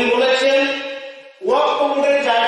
বলেছেন ওয়াক কবুলের জায়গা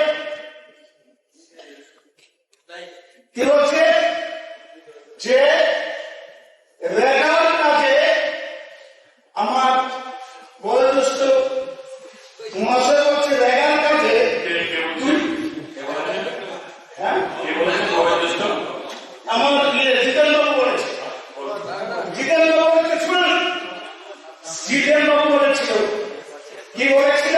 সিরিয়াল নম্বরে ছিল কি বলেছে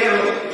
গেল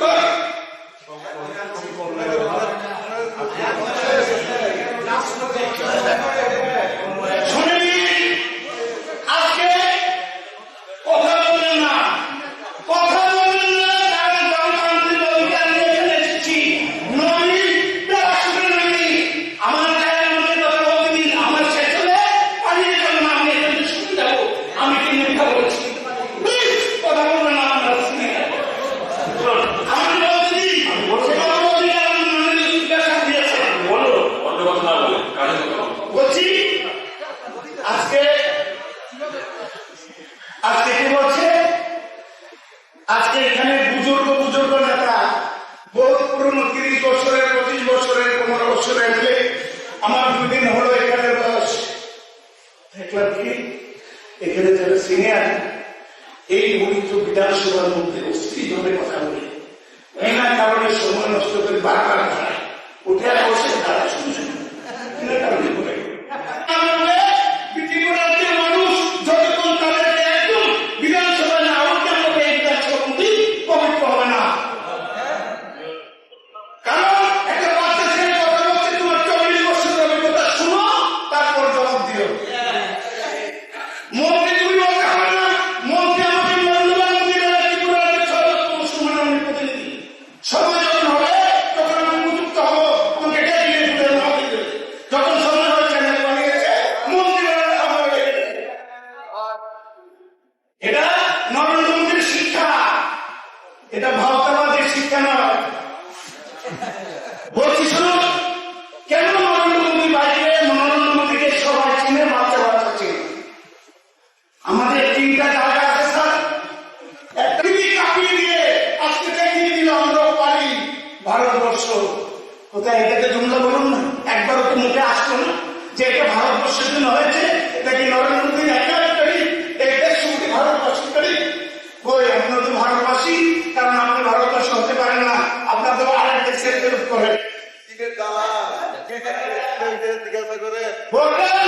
যারা সময় মধ্যে অস্তিত্ব ধরে কথা বলে এনার কারণে সময় নষ্ট করে বারবার তা এটাকে জুমলা বলুন না। একবারও তো মুখে আসলো না যে এটা ভারতবর্ষের জন্য হয়েছে এটা কি নরেন্দ্র মোদী একেবারে এটা শুধু ভারতবাসী করি। কই আপনার তো ভারতবাসী কারণ মানে আপনি ভারতবাসী হতে পারেন না। আপনার তো আরেক দেশের বিরোধ করেন। জিজ্ঞাসা করে বললেন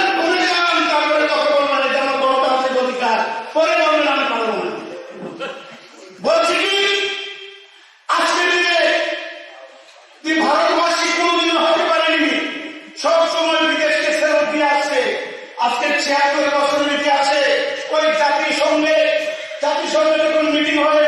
আজকে ছিয়াত্তর বছরের নীতি আছে ওই জাতিসংঘে জাতিসংঘের কোন মিটিং হয়